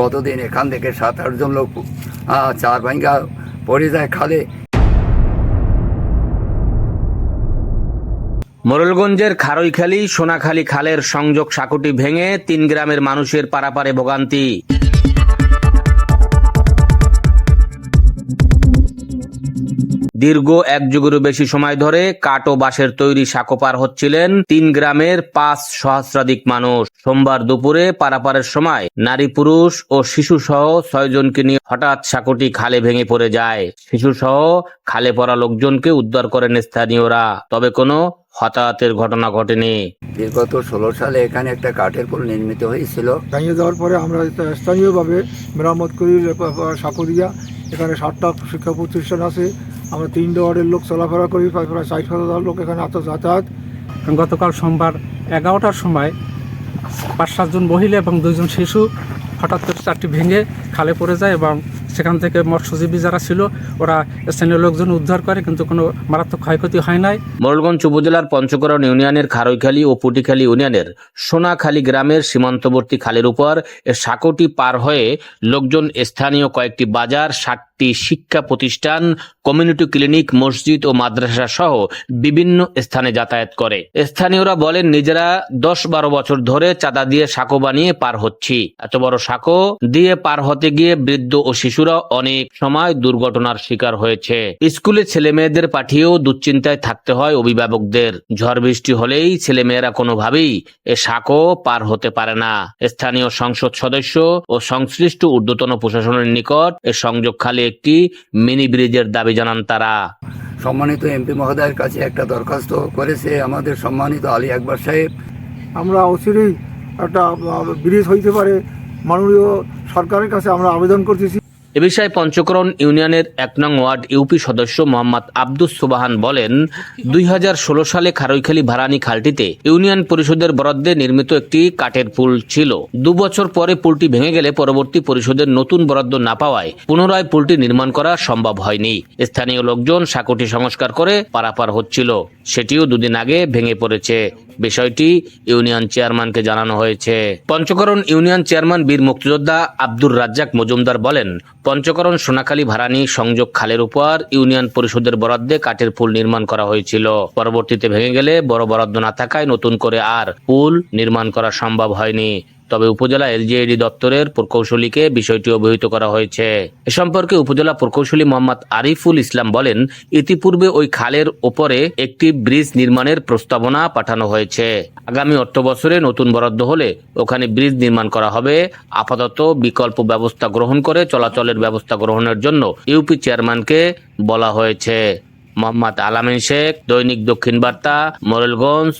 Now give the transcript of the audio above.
গতদিন এখান থেকে সাত আটজন লোক চার ভাঙ্গা পড়ে যায় খালে। মোরলগঞ্জের খারইখালি, সোনাখালী খালের সংযোগ সাঁকুটি ভেঙে তিন গ্রামের মানুষের পারাপারে ভোগান্তি। দীর্ঘ এক যুগেরও বেশি সময় ধরে কাঠ ও বাঁশের তৈরি সাঁকো পার হচ্ছিলেন তিন গ্রামের পাঁচ সহস্রাধিক মানুষ। সোমবার দুপুরে পারাপারের সময় নারী পুরুষ ও শিশু সহ ছয়জনকে নিয়ে হঠাৎ সাঁকোটি খালে ভেঙে পড়ে যায়। শিশু সহ খালে পড়া লোকজনকে উদ্ধার করেন স্থানীয়রা তবে কোনো হতাহতের ঘটনা ঘটেনি। বিগত ষোলো সালে এখানে একটা কাঠের পুল নির্মিত হয়েছিল। ভেঙে দেওয়ার পরে আমরা স্থানীয়ভাবে মেরামত করি সাকুরিয়া এখানে সাতটা শিক্ষা প্রতিষ্ঠান আছে। আমরা তিন ডোয়ারের লোক চলাফেরা করি, প্রায় ষাট হাজার লোক এখানে আত যাতায়াত। গতকাল সোমবার এগারোটার সময় পাঁচ সাতজন মহিলা এবং দুজন শিশু হঠাৎ করে চারটি ভেঙে খালে পড়ে যায় এবং সেখান থেকে মৎস্যজীবী যারা ছিল, ওরা স্থানীয় লোকজন উদ্ধার করে, কিন্তু কোনো মারাত্মক ক্ষয়ক্ষতি হয় নাই। মোরলগঞ্জ উপজেলার পঞ্চকরণ ইউনিয়নের খারইখালী ও পুটিখালী ইউনিয়নের সোনাখালী গ্রামের সীমান্তবর্তী খালের উপর সাঁকোটি পার হয়ে লোকজন স্থানীয় কয়েকটি বাজার, ষাটটি শিক্ষা প্রতিষ্ঠান, কমিউনিটি ক্লিনিক, মসজিদ ও মাদ্রাসা সহ বিভিন্ন স্থানে যাতায়াত করে। স্থানীয়রা বলেন, নিজেরা দশ বারো বছর ধরে চাঁদা দিয়ে সাঁকো বানিয়ে পার হচ্ছি। এত বড় সাঁকো দিয়ে পার হতে গিয়ে বৃদ্ধ ও শিশুরা অনেক সময় দুর্ঘটনার শিকার হয়েছে। স্কুলে ছেলে মেয়েদের পাঠিয়েও দুশ্চিন্তায় থাকতে হয় অভিভাবকদের। ঝড় বৃষ্টি হলেই ছেলে মেয়েরা কোনোভাবেই এ সাঁকো পার হতে পারে না। স্থানীয় সংসদ সদস্য ও সংশ্লিষ্ট ঊর্ধ্বতন প্রশাসনের নিকট এ সংযোগ খালে একটি মিনি ব্রিজের দাবি জানান তারা। সম্মানিত এমপি মহোদয়ের কাছে একটা দরখাস্ত করেছে আমাদের সম্মানিত আলী আকবর সাহেব। আমরা অচিরেই একটা ব্রিজ হইতে পারে মাননীয় সরকারের কাছে আমরা আবেদন করতেছি। এ বিষয়ে পঞ্চকরণ ইউনিয়নের এক নং ওয়ার্ড ইউপি সদস্য মোহাম্মদ আব্দুস সুবাহান বলেন, দুই হাজার ষোলো সালে খারইখালী ভারানি খালটিতে ইউনিয়ন পরিষদের বরাদ্দে নির্মিত একটি কাঠের পুল ছিল। দু বছর পরে পুলটি ভেঙে গেলে পরবর্তী পরিষদের নতুন বরাদ্দ না পাওয়ায় পুনরায় পুলটি নির্মাণ করা সম্ভব হয়নি। স্থানীয় লোকজন সাঁকুটি সংস্কার করে পারাপার হচ্ছিল। সেটিও দুদিন আগে ভেঙে পড়েছে। বিষয়টি ইউনিয়ন চেয়ারম্যানকে জানানো হয়েছে। পঞ্চকরণ ইউনিয়ন চেয়ারম্যান বীর মুক্তিযোদ্ধা আব্দুর রাজ্জাক মজুমদার বলেন পঞ্চকরণ, সোনাখালী, ভারানি, সংযোগ খালের উপর ইউনিয়ন পরিষদের বরাদ্দে কাঠের পুল নির্মাণ করা হয়েছিল। পরবর্তীতে ভেঙে গেলে বড় বরাদ্দ না থাকায় নতুন করে আর পুল নির্মাণ করা সম্ভব হয়নি। তবে উপজেলা এলজিআইডি দপ্তরের প্রকৌশলীকে বিষয়টি অবহিত করা হয়েছে। এ সম্পর্কে উপজেলা প্রকৌশলী মোহাম্মদ আরিফুল ইসলাম বলেন, ইতিপূর্বে ওই খালের ওপরে একটি ব্রিজ নির্মাণের প্রস্তাবনা পাঠানো হয়েছে। আগামী অর্থ বছরে নতুন বরাদ্দ হলে ওখানে ব্রিজ নির্মাণ করা হবে। আপাতত বিকল্প ব্যবস্থা গ্রহণ করে চলাচলের ব্যবস্থা গ্রহণের জন্য ইউপি চেয়ারম্যানকে বলা হয়েছে। মোহাম্মদ আলামিন শেখ, দৈনিক দক্ষিণ বার্তা, মোরেলগঞ্জ।